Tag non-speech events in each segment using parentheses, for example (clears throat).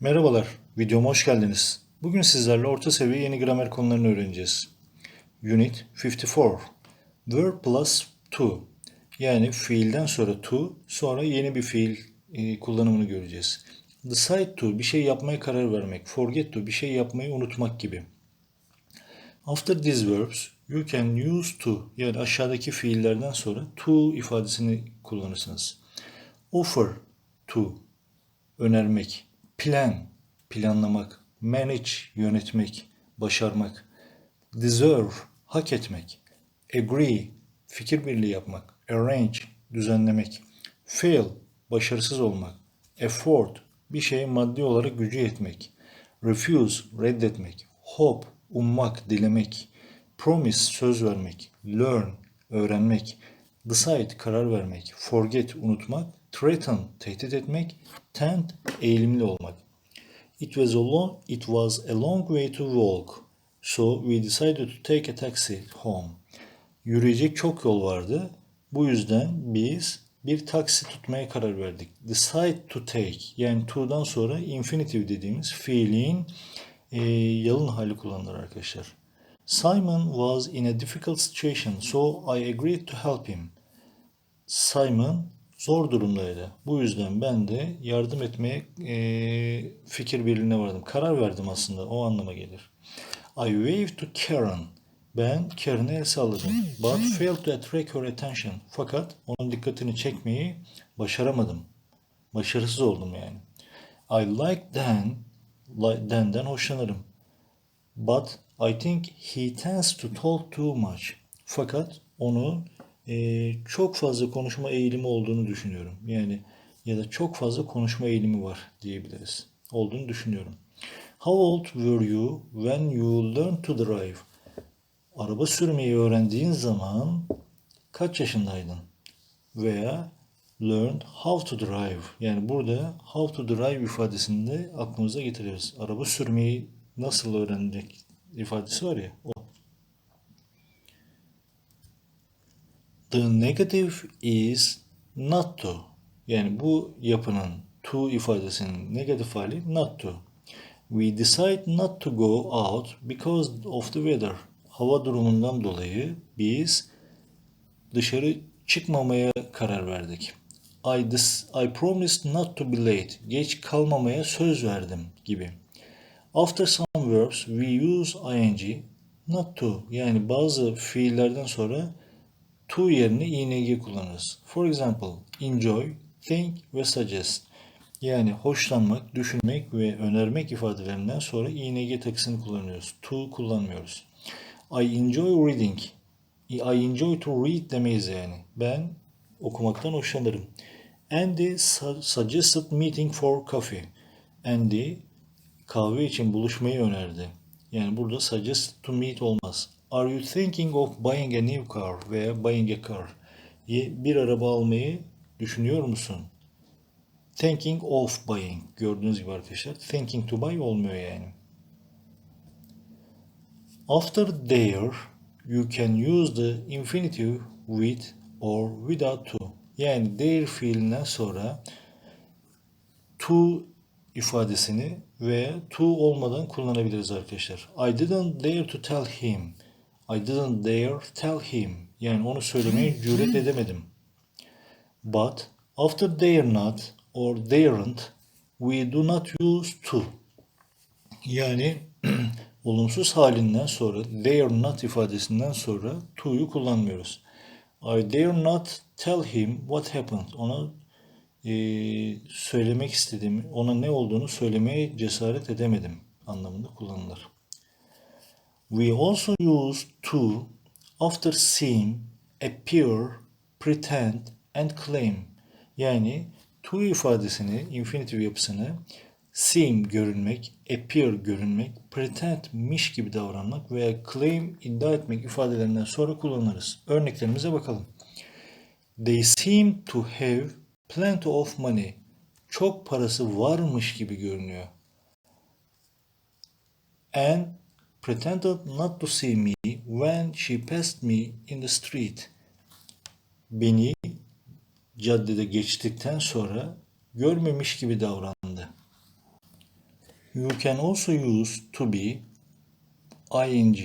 Merhabalar, videoma hoş geldiniz. Bugün sizlerle orta seviye yeni gramer konularını öğreneceğiz. Unit 54 Verb plus to yani fiilden sonra to, sonra yeni bir fiil e, kullanımını göreceğiz. Decide to, bir şey yapmaya karar vermek. Forget to, bir şey yapmayı unutmak gibi. After these verbs, you can use to, yani aşağıdaki fiillerden sonra to ifadesini kullanırsınız. Offer to, önermek, plan, planlamak, manage, yönetmek, başarmak, deserve, hak etmek, agree, fikir birliği yapmak, arrange, düzenlemek, fail, başarısız olmak, afford, bir şeye maddi olarak gücü yetmek, refuse, reddetmek, hope, ummak, dilemek, promise, söz vermek, learn, öğrenmek, decide, karar vermek, forget, unutmak, threaten, tehdit etmek, tend, eğilimli olmak. It was a long, it was a long way to walk, so we decided to take a taxi home. Yürüyecek çok yol vardı. Bu yüzden biz bir taksi tutmaya karar verdik. Decide to take yani to'dan sonra infinitive dediğimiz fiilin e, yalın hali kullanılır arkadaşlar. Simon was in a difficult situation, so I agreed to help him. Simon zor durumdaydı. Bu yüzden ben de yardım etmeye e, fikir birliğine vardım. Karar verdim aslında. O anlama gelir. I waved to Karen. Ben Karen'e el salladım. But failed to attract her attention. Fakat onun dikkatini çekmeyi başaramadım. Başarısız oldum yani. I like Dan. Dan'den hoşlanırım. But I think he tends to talk too much. Fakat onu e, çok fazla konuşma eğilimi olduğunu düşünüyorum. Yani ya da çok fazla konuşma eğilimi var diyebiliriz. Olduğunu düşünüyorum. How old were you when you learned to drive? Araba sürmeyi öğrendiğin zaman kaç yaşındaydın? Veya learned how to drive. Yani burada how to drive ifadesini de aklımıza getiririz. Araba sürmeyi nasıl öğrenecek ifadesi var ya o. The negative is not to. Yani bu yapının to ifadesinin negatif hali not to. We decide not to go out because of the weather. Hava durumundan dolayı biz dışarı çıkmamaya karar verdik. I, dis- I promised not to be late. Geç kalmamaya söz verdim gibi. After some verbs we use ing not to. Yani bazı fiillerden sonra to yerine ing kullanırız. For example, enjoy, think ve suggest. Yani hoşlanmak, düşünmek ve önermek ifadelerinden sonra ing takısını kullanıyoruz. To kullanmıyoruz. I enjoy reading. I enjoy to read demeyiz yani. Ben okumaktan hoşlanırım. Andy su- suggested meeting for coffee. Andy kahve için buluşmayı önerdi. Yani burada suggest to meet olmaz. Are you thinking of buying a new car veya buying a car? Bir araba almayı düşünüyor musun? Thinking of buying. Gördüğünüz gibi arkadaşlar. Thinking to buy olmuyor yani. After there, you can use the infinitive with or without to. Yani there fiilinden sonra to ifadesini ve to olmadan kullanabiliriz arkadaşlar. I didn't dare to tell him. I didn't dare tell him. Yani onu söylemeye cüret edemedim. But after dare not or daren't we do not use to. Yani (clears throat) olumsuz halinden sonra dare not ifadesinden sonra to'yu kullanmıyoruz. I dare not tell him what happened. Ona eee, söylemek istediğimi, ona ne olduğunu söylemeye cesaret edemedim anlamında kullanılır. We also use to after seem, appear, pretend and claim. Yani to ifadesini, infinitive yapısını seem görünmek, appear görünmek, pretendmiş gibi davranmak veya claim iddia etmek ifadelerinden sonra kullanırız. Örneklerimize bakalım. They seem to have plenty of money. Çok parası varmış gibi görünüyor. And pretended not to see me when she passed me in the street. Beni caddede geçtikten sonra görmemiş gibi davrandı. You can also use to be, ing,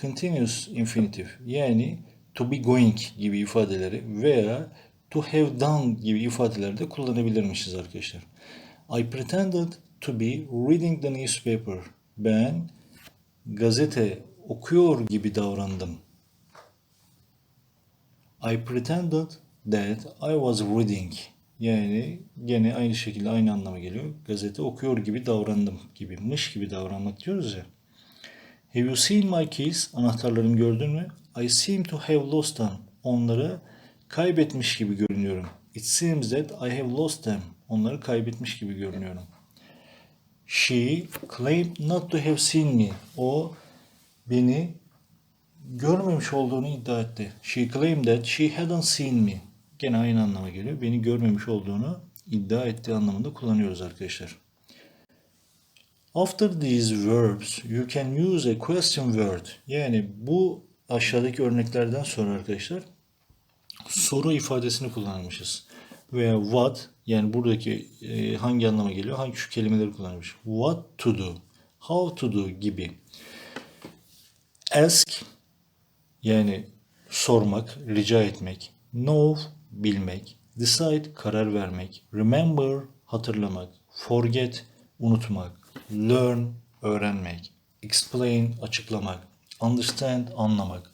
continuous infinitive yani to be going gibi ifadeleri veya to have done gibi ifadeleri de kullanabilirmişiz arkadaşlar. I pretended to be reading the newspaper. Ben gazete okuyor gibi davrandım. I pretended that I was reading. Yani gene aynı şekilde aynı anlama geliyor. Gazete okuyor gibi davrandım gibi. Gibi davranmak diyoruz ya. Have you seen my keys? Anahtarlarımı gördün mü? I seem to have lost them. Onları kaybetmiş gibi görünüyorum. It seems that I have lost them. Onları kaybetmiş gibi görünüyorum. She claimed not to have seen me. O beni görmemiş olduğunu iddia etti. She claimed that she hadn't seen me. Gene aynı anlama geliyor. Beni görmemiş olduğunu iddia ettiği anlamında kullanıyoruz arkadaşlar. After these verbs, you can use a question word. Yani bu aşağıdaki örneklerden sonra arkadaşlar soru ifadesini kullanmışız. Veya what yani buradaki e, hangi anlama geliyor? Hangi şu kelimeleri kullanmış? What to do, how to do gibi. Ask yani sormak, rica etmek. Know bilmek. Decide karar vermek. Remember hatırlamak. Forget unutmak. Learn öğrenmek. Explain açıklamak. Understand anlamak.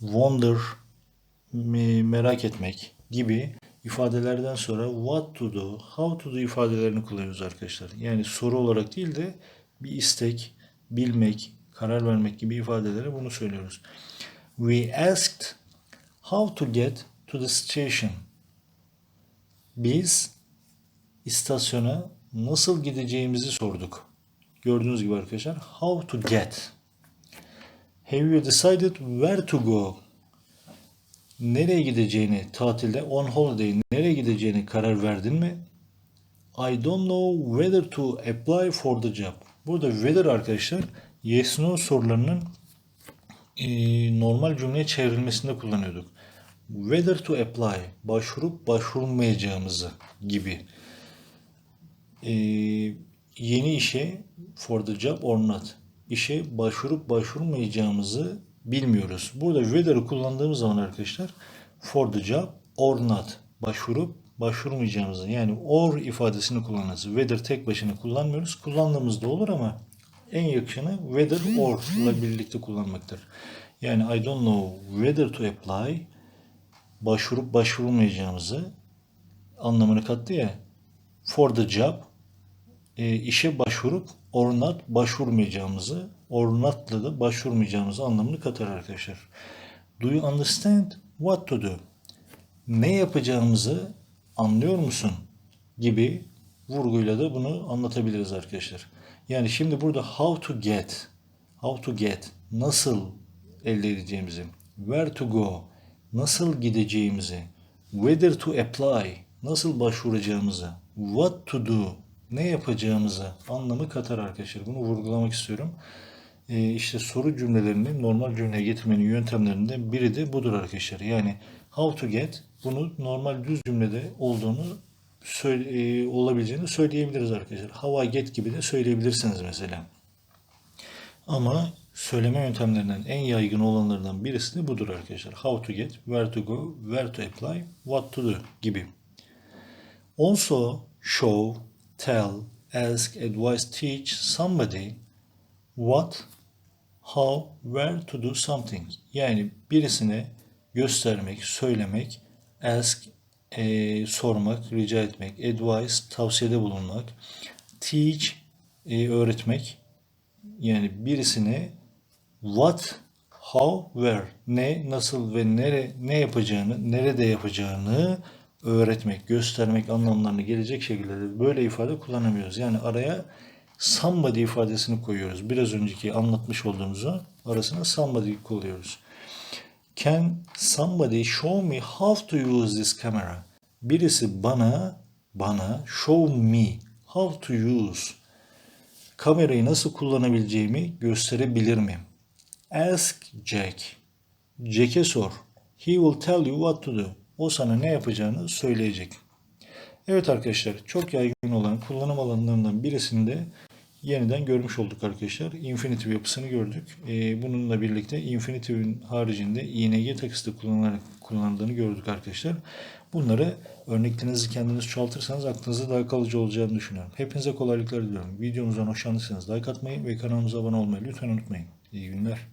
Wonder me- merak etmek gibi ifadelerden sonra what to do, how to do ifadelerini kullanıyoruz arkadaşlar. Yani soru olarak değil de bir istek, bilmek, karar vermek gibi ifadelere bunu söylüyoruz. We asked how to get to the station. Biz istasyona nasıl gideceğimizi sorduk. Gördüğünüz gibi arkadaşlar how to get. Have you decided where to go? Nereye gideceğini tatilde on holiday nereye gideceğini karar verdin mi? I don't know whether to apply for the job. Burada whether arkadaşlar yes no sorularının e, normal cümleye çevrilmesinde kullanıyorduk. Whether to apply, başvurup başvurmayacağımızı gibi. E, yeni işe for the job or not. İşe başvurup başvurmayacağımızı bilmiyoruz. Burada whether'ı kullandığımız zaman arkadaşlar for the job or not. Başvurup başvurmayacağımızı yani or ifadesini kullanırız. Whether tek başına kullanmıyoruz. Kullandığımızda olur ama en yakını whether or ile birlikte kullanmaktır. Yani I don't know whether to apply başvurup başvurmayacağımızı anlamını kattı ya. For the job e, işe başvurup or not başvurmayacağımızı or not'la da başvurmayacağımızı anlamını katar arkadaşlar. Do you understand what to do? Ne yapacağımızı anlıyor musun? gibi vurguyla da bunu anlatabiliriz arkadaşlar. Yani şimdi burada how to get, how to get, nasıl elde edeceğimizi, where to go, nasıl gideceğimizi, whether to apply, nasıl başvuracağımızı, what to do, ne yapacağımızı anlamı katar arkadaşlar. Bunu vurgulamak istiyorum. Ee, işte soru cümlelerini normal cümleye getirmenin yöntemlerinden biri de budur arkadaşlar. Yani how to get bunu normal düz cümlede olduğunu söyle, e, olabileceğini söyleyebiliriz arkadaşlar. How I get gibi de söyleyebilirsiniz mesela. Ama söyleme yöntemlerinden en yaygın olanlardan birisi de budur arkadaşlar. How to get, where to go, where to apply, what to do gibi. Also show, tell, ask, advise, teach somebody what, how, where to do something. Yani birisine göstermek, söylemek, ask, e, sormak, rica etmek, advice, tavsiyede bulunmak, teach, e, öğretmek. Yani birisine what, how, where, ne, nasıl ve nere, ne yapacağını, nerede yapacağını öğretmek, göstermek anlamlarına gelecek şekilde de böyle ifade kullanamıyoruz. Yani araya somebody ifadesini koyuyoruz. Biraz önceki anlatmış olduğumuzu arasına somebody koyuyoruz. Can somebody show me how to use this camera? Birisi bana bana show me how to use kamerayı nasıl kullanabileceğimi gösterebilir mi? Ask Jack. Jack'e sor. He will tell you what to do. O sana ne yapacağını söyleyecek. Evet arkadaşlar çok yaygın olan kullanım alanlarından birisinde yeniden görmüş olduk arkadaşlar. Infinitive yapısını gördük. Ee, bununla birlikte Infinitive'in haricinde ing takısı kullanılarak kullanıldığını gördük arkadaşlar. Bunları örneklerinizi kendiniz çoğaltırsanız aklınızda daha kalıcı olacağını düşünüyorum. Hepinize kolaylıklar diliyorum. Videomuzdan hoşlandıysanız like atmayı ve kanalımıza abone olmayı lütfen unutmayın. İyi günler.